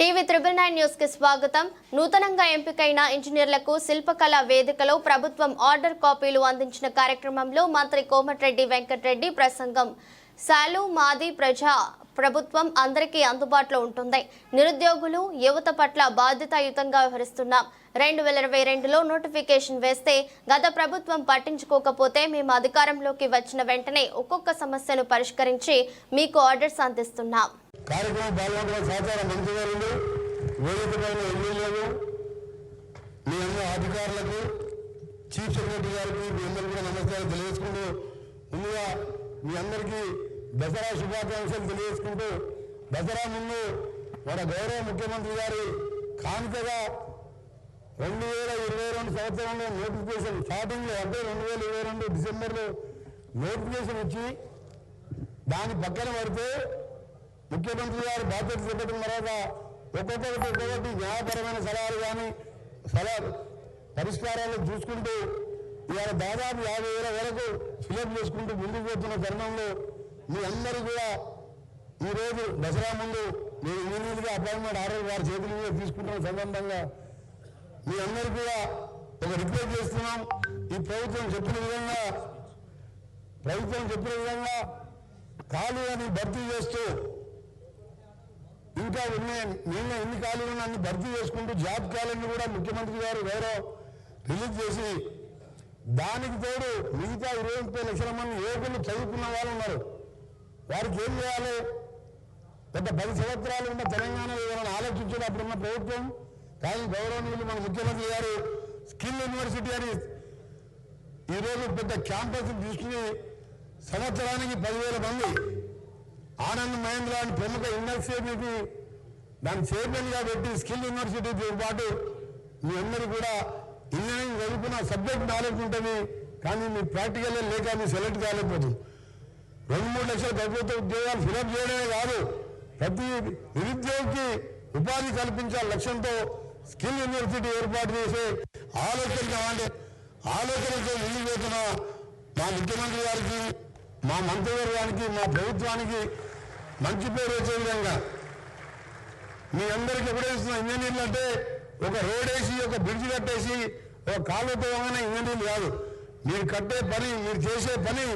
TV triple nine న్యూస్కి స్వాగతం. నూతనంగా ఎంపికైన ఇంజనీర్లకు శిల్పకళ వేదికలో ప్రభుత్వం ఆర్డర్ కాపీలు అందించిన కార్యక్రమంలో మంత్రి కోమటిరెడ్డి వెంకటరెడ్డి ప్రసంగం. సాలు మాది ప్రజా ప్రభుత్వం అందరికీ అందుబాటులో ఉంటుంది. నిరుద్యోగులు యువత పట్ల బాధ్యతాయుతంగా వ్యవహరిస్తున్నాం. రెండు వేల ఇరవై రెండులో నోటిఫికేషన్ వేస్తే గత ప్రభుత్వం పట్టించుకోకపోతే మేము అధికారంలోకి వచ్చిన వెంటనే ఒక్కొక్క సమస్యను పరిష్కరించి మీకు ఆర్డర్స్ అందిస్తున్నాం. అధికారులకు చీఫ్ సెక్రటరీ గారికి మీ అందరికీ నమస్కారం తెలియజేసుకుంటూ ముందుగా మీ అందరికీ దసరా శుభాకాంక్షలు తెలియజేసుకుంటూ దసరా ముందు మన గౌరవ ముఖ్యమంత్రి గారి కానుకగా రెండు వేల ఇరవై రెండు సంవత్సరంలో నోటిఫికేషన్ స్టార్టింగ్లో అంటే రెండు వేల ఇరవై రెండు డిసెంబర్లో నోటిఫికేషన్ వచ్చి దాని పక్కన పడితే ముఖ్యమంత్రి గారు బాధ్యత చెప్పడం తర్వాత ఒక్కొక్కరికి ఒక్కొక్కటి న్యాయపరమైన సలహాలు కానీ సలహా పరిష్కారాలు చూసుకుంటూ ఇవాళ దాదాపు యాభై వేల వరకు ఫిలప్ చేసుకుంటూ ముందుకు పోతున్న తరుణంలో మీ అందరూ కూడా ఈరోజు దసరా ముందు నేను ఇంజనీర్గా అపాయింట్మెంట్ ఆర్డర్ వారి చేతుల మీద తీసుకుంటున్న సందర్భంగా మీ అందరూ కూడా ఒక రిక్వెస్ట్ చేస్తున్నాం. ఈ ప్రభుత్వం చెప్పిన విధంగా ప్రభుత్వం చెప్పిన విధంగా ఖాళీలను భర్తీ చేస్తూ ఇంకా ఉన్నాయి నిన్న ఎన్ని ఖాళీలు అన్ని భర్తీ చేసుకుంటూ జాబ్ ఖాళీని కూడా ముఖ్యమంత్రి గారు వేరే రిలీజ్ చేసి దానికి తోడు మిగతా ఇరవై ముప్పై లక్షల మంది యువకులు చదువుకున్న వాళ్ళు ఉన్నారు. వారికి ఏం చేయాలి? గత పది సంవత్సరాలు ఉన్న తెలంగాణలో ఏమైనా ఆలోచించినప్పుడు ఉన్న ప్రభుత్వం కానీ గౌరవనీయులు మన ముఖ్యమంత్రి గారు స్కిల్ యూనివర్సిటీ అని ఈరోజు పెద్ద క్యాంపస్ తీసుకుని సంవత్సరానికి పదివేల మంది ఆనంద్ మహేంద్ర అని ప్రముఖ యూనివర్సిటీకి దాన్ని చైర్మన్గా పెట్టి స్కిల్ యూనివర్సిటీతో పాటు మీ అందరూ కూడా ఇంజనీరింగ్ చదువుకున్న సబ్జెక్ట్ నాలెడ్జ్ ఉంటుంది కానీ మీ ప్రాక్టికల్ లేక మీ సెలెక్ట్ కాలేకపోతుంది. రెండు మూడు లక్షల ప్రభుత్వ ఉద్యోగాలు ఫిలప్ చేయడమే కాదు ప్రతి నిరుద్యోగికి ఉపాధి కల్పించాల లక్ష్యంతో స్కిల్ యూనివర్సిటీ ఏర్పాటు చేసే ఆలోచించామంటే ఆలోచనతో ముందుకు పోతున్న మా ముఖ్యమంత్రి గారికి మా మంత్రివర్గానికి మా ప్రభుత్వానికి మంచి పేరు వచ్చే విధంగా మీ అందరికీ ఎప్పుడేస్తున్న ఇంజనీర్లు అంటే ఒక రోడ్ వేసి ఒక బ్రిడ్జ్ కట్టేసి ఒక కాలువతో ఇంజనీర్లు కాదు. మీరు కట్టే పని మీరు చేసే పని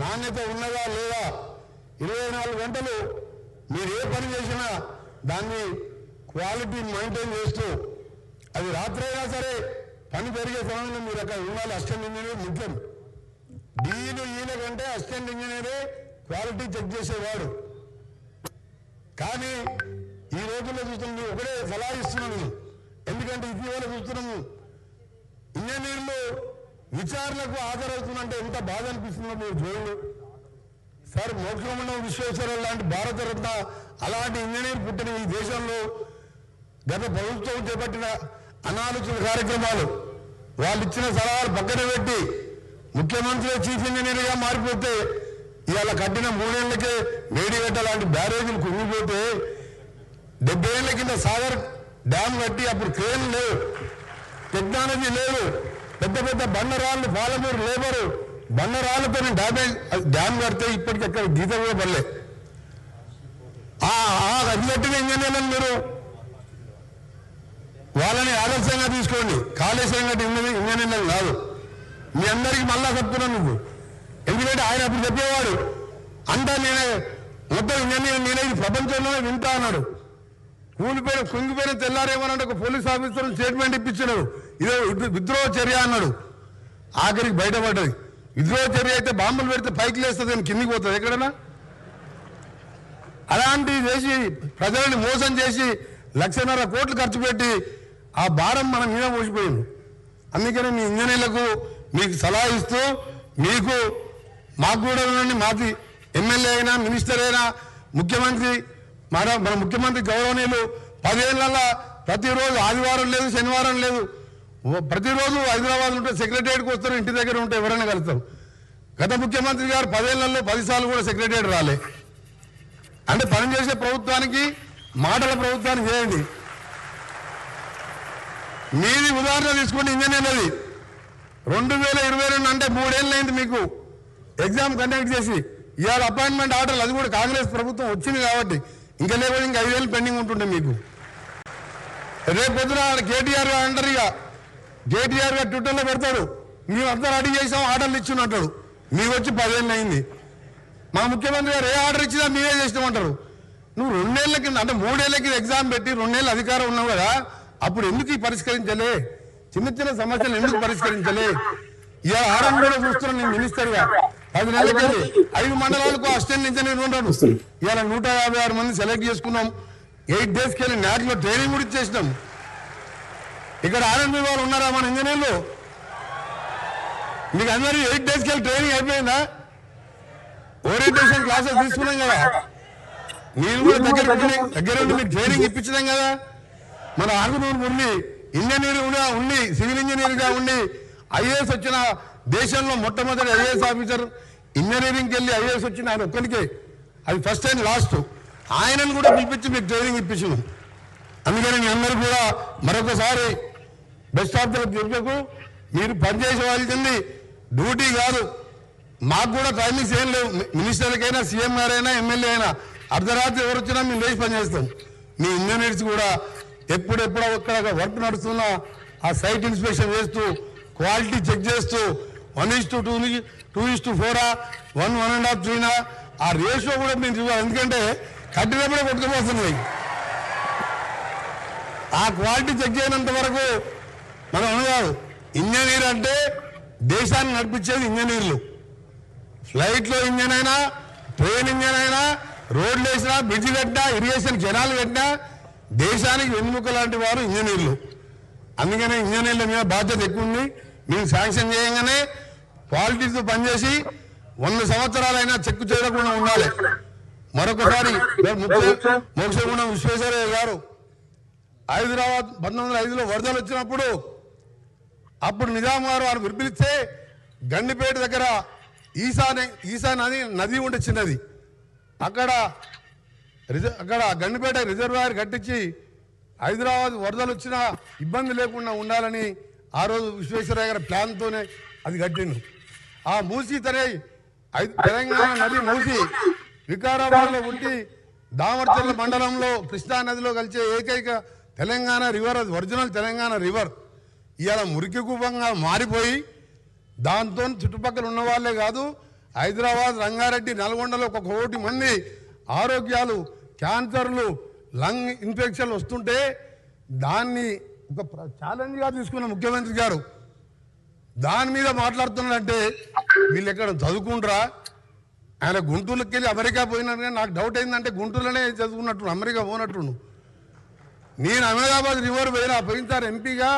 నాణ్యత ఉన్నదా లేదా? ఇరవై నాలుగు గంటలు మీరు ఏ పని చేసినా దాన్ని క్వాలిటీ మెయింటైన్ చేస్తూ అది రాత్రైనా సరే పని జరిగే సమయంలో మీరు అక్కడ ఉండాలి. అసిస్టెంట్ ఇంజనీర్ ముఖ్యం. డీలు ఈయన కంటే అసిస్టెంట్ ఇంజనీరే క్వాలిటీ చెక్ చేసేవాడు కానీ ఈ రోజుల్లో చూస్తున్నాం ఒకటే సలహా ఇస్తున్నాను. ఎందుకంటే ఇటీవల చూస్తున్నాము ఇంజనీర్లు విచారణకు హాజరవుతుందంటే ఎంత బాధ అనిపిస్తుందో మీరు చూడండి. సార్ మోక్షమండం విశ్వేశ్వరరావు లాంటి భారతరత్న అలాంటి ఇంజనీర్ పుట్టిన ఈ దేశంలో గత ప్రభుత్వం చేపట్టిన అనాలోచన కార్యక్రమాలు వాళ్ళు ఇచ్చిన సలహాలు పక్కన పెట్టి ముఖ్యమంత్రి చీఫ్ ఇంజనీర్గా మారిపోతే ఇవాళ కట్టిన మూడేళ్ళకే మేడిగడ్డ లాంటి బ్యారేజీలు కుంగిపోతే డెబ్బై ఏళ్ళ కింద సాగర్ డ్యామ్ కట్టి అప్పుడు క్రేన్ లేవు టెక్నాలజీ లేదు. పెద్ద పెద్ద బండరాళ్ళు పాలమూరు లేబరు బండరాళ్ళతో డ్యామేజ్ డ్యామ్ కడితే ఇప్పటికి అక్కడ గీత కూడా పడలే. ఆ ఆ ఇంజనీర్లను మీరు వాళ్ళని ఆదర్శంగా తీసుకోండి. కాళేశ్వరంగా కట్టి ఇంజనీర్లను కాదు. మీ అందరికీ మళ్ళా చెప్తున్నాను నువ్వు ఎందుకంటే ఆయన అప్పుడు చెప్పేవాడు అంతా నేనే మొత్తం ఇంజనీర్ నేనే ఇది ప్రపంచంలోనే వింటా అన్నాడు. కూలిపోయిన కుంగిపోయిన తెల్లారేమన్నాడు ఒక పోలీస్ ఆఫీసర్ స్టేట్మెంట్ ఇప్పించినాడు. ఇదే విద్రోహ చర్య అన్నాడు. ఆఖరికి బయటపడ్డది. విద్రోహ చర్య అయితే బాంబులు పెడితే పైకి లేస్తుంది అని కిందికి పోతుంది. ఎక్కడన్నా? అలాంటి చేసి ప్రజలని మోసం చేసి లక్షన్నర కోట్లు ఖర్చు పెట్టి ఆ భారం మన మీద మోసిపోయింది. అందుకని మీ ఇంజనీర్లకు మీకు సలహా ఇస్తూ మీకు మాకు కూడా మాది ఎమ్మెల్యే అయినా మినిస్టర్ అయినా ముఖ్యమంత్రి మన మన ముఖ్యమంత్రి గౌరవనీయులు పదేళ్ళలో ప్రతిరోజు ఆదివారం లేదు శనివారం లేదు. ప్రతిరోజు హైదరాబాద్ ఉంటే సెక్రటరియట్కి వస్తారు ఇంటి దగ్గర ఉంటే ఎవరైనా కలుస్తారు. గత ముఖ్యమంత్రి గారు పదేళ్ళలో పదిసార్లు కూడా సెక్రటరియట్ రాలే. అంటే పనిచేసే ప్రభుత్వానికి మాటల ప్రభుత్వానికి చేయండి. మీది ఉదాహరణ తీసుకోండి ఇంజనీర్లది రెండు వేల ఇరవై రెండు అంటే మూడేళ్ళైంది అయింది మీకు. ఎగ్జామ్ కండక్ట్ చేసి ఇవాళ అపాయింట్మెంట్ ఆర్డర్లు అది కూడా కాంగ్రెస్ ప్రభుత్వం వచ్చింది కాబట్టి ఇంకా లేకపోతే ఇంకా ఐదేళ్ళు పెండింగ్ ఉంటుండే మీకు. రేపు పొద్దున ఆడ కేటీఆర్ అంటారు ఇక కేటీఆర్ గారు ట్విట్టర్లో పెడతాడు మేము అంతా రెడీ చేసాం ఆర్డర్లు ఇచ్చిన అంటాడు. మీకు వచ్చి పదేళ్ళు అయింది. మా ముఖ్యమంత్రి గారు ఏ ఆర్డర్ ఇచ్చినా మీరే చేసినామంటారు. నువ్వు రెండేళ్ళ కింద అంటే మూడేళ్ళ కింద ఎగ్జామ్ పెట్టి రెండేళ్ళు అధికారం ఉన్నావు కదా అప్పుడు ఎందుకు పరిష్కరించలే? చిన్న చిన్న సమస్యలు ఎందుకు పరిష్కరించలే? ఇలా ఆరం కూడా చూస్తున్నాను నేను మినిస్టర్గా పది నెలలకి ఐదు మండలాలకు అసిస్టెంట్ నేను ఉంటాను ఇలా నూట యాభై ఆరు మంది సెలెక్ట్ చేసుకున్నాం. ఎయిట్ డేస్కి వెళ్ళి నాట్లో ట్రైనింగ్ కూడా ఇచ్చేసినాం. ఇక్కడ ఆర్ఎంపీ వాళ్ళు ఉన్నారా మన ఇంజనీర్లు? మీకు అందరూ ఎయిట్ డేస్కి వెళ్ళి ట్రైనింగ్ అయిపోయిందా? ఓరియంటేషన్ క్లాసెస్ తీసుకున్నాం కదా. మీరు కూడా దగ్గర దగ్గర ఉండి మీకు ట్రైనింగ్ ఇప్పించడం కదా. మన ఆరుగునూరు ఉండి ఇంజనీర్ కూడా ఉండి సివిల్ ఇంజనీర్గా ఉండి ఐఏఎస్ వచ్చిన దేశంలో మొట్టమొదటి ఐఏఎస్ ఆఫీసర్ ఇంజనీరింగ్కి వెళ్ళి ఐఏఎస్ వచ్చిన ఆయన ఒక్కరికే అది ఫస్ట్ అండ్ లాస్ట్ ఆయనను కూడా పిలిపించి మీకు ట్రైనింగ్ ఇప్పించను అందుకని మీ అందరూ కూడా మరొకసారి బెస్ట్ ఆఫ్ ద చెప్పకు. మీరు పనిచేసేవాల్సింది డ్యూటీ కాదు. మాకు కూడా టైమింగ్స్ ఏం లేవు. మినిస్టర్కైనా సీఎం గారైనా ఎమ్మెల్యే అయినా అర్ధరాత్రి ఎవరు వచ్చినా మేము లేచి పనిచేస్తాం మీ ఇంజనీర్స్ కూడా ఎప్పుడెప్పుడు అక్కడ వర్క్ నడుస్తున్నా ఆ సైట్ ఇన్స్పెక్షన్ చేస్తూ క్వాలిటీ చెక్ చేస్తూ one is to two two is to ఫోరా one one and half త్రీనా ఆ రేషియో కూడా మేము చూడాలి ఎందుకంటే కట్టినప్పుడే కొట్టుకుపోతున్నాయి. ఆ క్వాలిటీ చెక్ చేయనంత వరకు మనం అనగాదు ఇంజనీర్ అంటే దేశాన్ని నడిపించేది ఇంజనీర్లు. ఫ్లైట్లో ఇంజన్ అయినా ట్రైన్ ఇంజన్ అయినా రోడ్లు వేసినా బ్రిడ్జ్ కట్టినా ఇరిగేషన్ కెనాల్ కట్టినా దేశానికి వెన్నుముక లాంటి వారు ఇంజనీర్లు. అందుకనే ఇంజనీర్ల మీద బాధ్యత ఎక్కువ ఉంది. మేము శాంక్షన్ చేయగానే క్వాలిటీతో పనిచేసి వంద సంవత్సరాలైనా చెక్కు చేయకుండా ఉండాలి. మరొకసారి మోక్షగుండం విశ్వేశ్వరయ్య గారు హైదరాబాద్ పంతొమ్మిది వందల ఐదులో వరదలు వచ్చినప్పుడు అప్పుడు నిజాం గారు వారు విడిపిలిస్తే గండిపేట దగ్గర ఈసా ఈశా నది నది ఉండే చిన్నది. అక్కడ రిజ- అక్కడ గండిపేట రిజర్వాయర్ కట్టించి హైదరాబాద్ వరదలు వచ్చినా ఇబ్బంది లేకుండా ఉండాలని ఆ రోజు విశ్వేశ్వరయ్య గారి ప్లాన్తోనే అది కట్టిండు. ఆ మూసి తనే ఐ- తెలంగాణ నది మూసి వికారాబాద్లో పుట్టి దామర్చర్ల మండలంలో కృష్ణా నదిలో కలిసే ఏకైక తెలంగాణ రివర్ అది ఒరిజినల్ తెలంగాణ రివర్. ఇలా మురికి కూపంగా మారిపోయి దాంతో చుట్టుపక్కల ఉన్న వాళ్ళే కాదు హైదరాబాద్ రంగారెడ్డి నల్గొండలో ఒక కోటి మంది ఆరోగ్యాలు క్యాన్సర్లు లంగ్ ఇన్ఫెక్షన్లు వస్తుంటే దాన్ని ఒక ఛాలెంజ్గా తీసుకున్న ముఖ్యమంత్రి గారు దాని మీద మాట్లాడుతున్నాడంటే వీళ్ళు ఎక్కడ చదువుకుంటారా ఆయన గుంటూరుకి వెళ్ళి అమెరికా పోయినట్టు నాకు డౌట్ ఏంటంటే గుంటూరులోనే చదువుకున్నట్టు అమెరికా పోనట్టును నేను అహ్మదాబాద్ రివర్ పోయినా పోయినసారి ఎంపీగా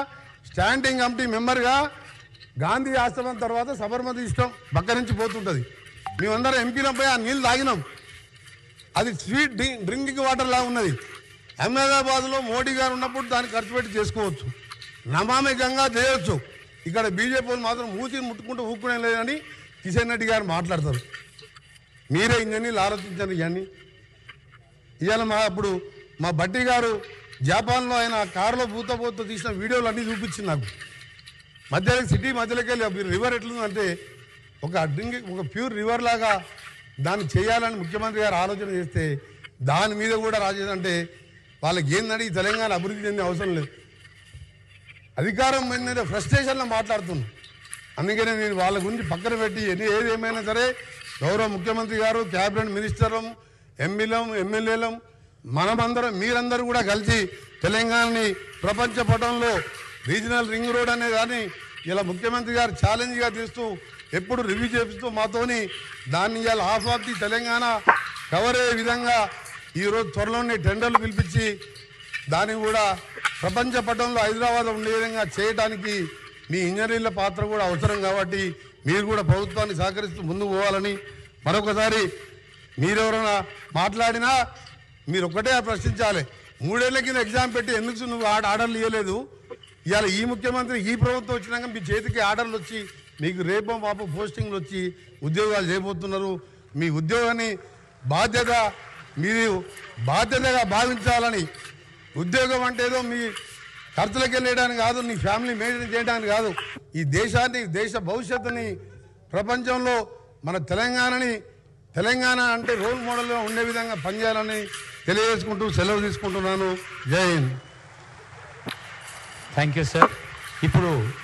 స్టాండింగ్ కమిటీ మెంబర్గా గాంధీ ఆశ్రమం తర్వాత సబర్మతి ఇష్టం పక్క నుంచి పోతుంటుంది. మేమందరం ఎంపీలం పోయి ఆ నీళ్ళు తాగినాం. అది స్వీట్ డ్రింకింగ్ వాటర్ లాగా ఉన్నది. అహ్మదాబాద్లో మోడీ గారు ఉన్నప్పుడు దాన్ని ఖర్చు పెట్టి చేసుకోవచ్చు. నమామి గంగా చేయొచ్చు. ఇక్కడ బీజేపీ మాత్రం మూతిని ముట్టుకుంటూ ఊపుకునే లేదని కిషన్ రెడ్డి గారు మాట్లాడతారు. మీరే ఇంజనీర్లు ఆలోచించండి ఇవన్నీ ఇవాళ మా అప్పుడు మా బట్టి గారు జపాన్లో ఆయన కారులో పూత పూత తీసిన వీడియోలు అన్నీ చూపించింది నాకు. మధ్యలో సిటీ మధ్యలోకి వెళ్ళి రివర్ ఎట్లుందంటే ఒక డ్రింక్ ఒక ప్యూర్ రివర్ లాగా దాన్ని చేయాలని ముఖ్యమంత్రి గారు ఆలోచన చేస్తే దాని మీద కూడా రాజేదంటే వాళ్ళకి ఏందని ఈ తెలంగాణ అభివృద్ధి చెందే అవసరం లేదు. అధికారం మీద ఫ్రస్ట్రేషన్లో మాట్లాడుతున్నాను అందుకనే నేను వాళ్ళ గురించి పక్కన పెట్టి ఎన్ని ఏది ఏమైనా సరే గౌరవ ముఖ్యమంత్రి గారు క్యాబినెట్ మినిస్టర్లం ఎమ్మెల్యేలం ఎమ్మెల్యేలం మనమందరం మీరందరూ కూడా కలిసి తెలంగాణని ప్రపంచ పటంలో రీజనల్ రింగ్ రోడ్ అనే దాన్ని ఇలా ముఖ్యమంత్రి గారు ఛాలెంజ్గా తీస్తూ ఎప్పుడు రివ్యూ చేపిస్తూ మాతోని దాన్ని ఇలా half of the Telangana cover అయ్యే విధంగా ఈరోజు త్వరలోనే టెండర్లు పిలిపించి దాన్ని కూడా ప్రపంచ పటంలో హైదరాబాద్ ఉండే విధంగా చేయడానికి మీ ఇంజనీర్ల పాత్ర కూడా అవసరం కాబట్టి మీరు కూడా ప్రభుత్వాన్ని సహకరిస్తూ ముందుకు పోవాలని మరొకసారి మీరెవరైనా మాట్లాడినా మీరు ఒక్కటే ప్రశ్నించాలి. మూడేళ్ళ కింద ఎగ్జామ్ పెట్టి ఎందుకు నువ్వు ఆడ ఆర్డర్లు ఇవ్వలేదు ఇవాళ ఈ ముఖ్యమంత్రి ఈ ప్రభుత్వం వచ్చినాక మీ చేతికి ఆర్డర్లు వచ్చి మీకు రేపం పాప పోస్టింగ్లు వచ్చి ఉద్యోగాలు చేయబోతున్నారు. మీ ఉద్యోగాన్ని బాధ్యత మీరు బాధ్యతగా భావించాలని ఉద్యోగం అంటే ఏదో మీ ఖర్చులకు వెళ్ళడానికి కాదు నీ ఫ్యామిలీ మెయింటైన్ చేయడానికి కాదు. ఈ దేశాన్ని దేశ భవిష్యత్తుని ప్రపంచంలో మన తెలంగాణని తెలంగాణ అంటే రోల్ మోడల్గా ఉండే విధంగా పనిచేయాలని తెలియజేసుకుంటూ సెలవు తీసుకుంటున్నాను. జై హింద్. థ్యాంక్ యూ సార్ ఇప్పుడు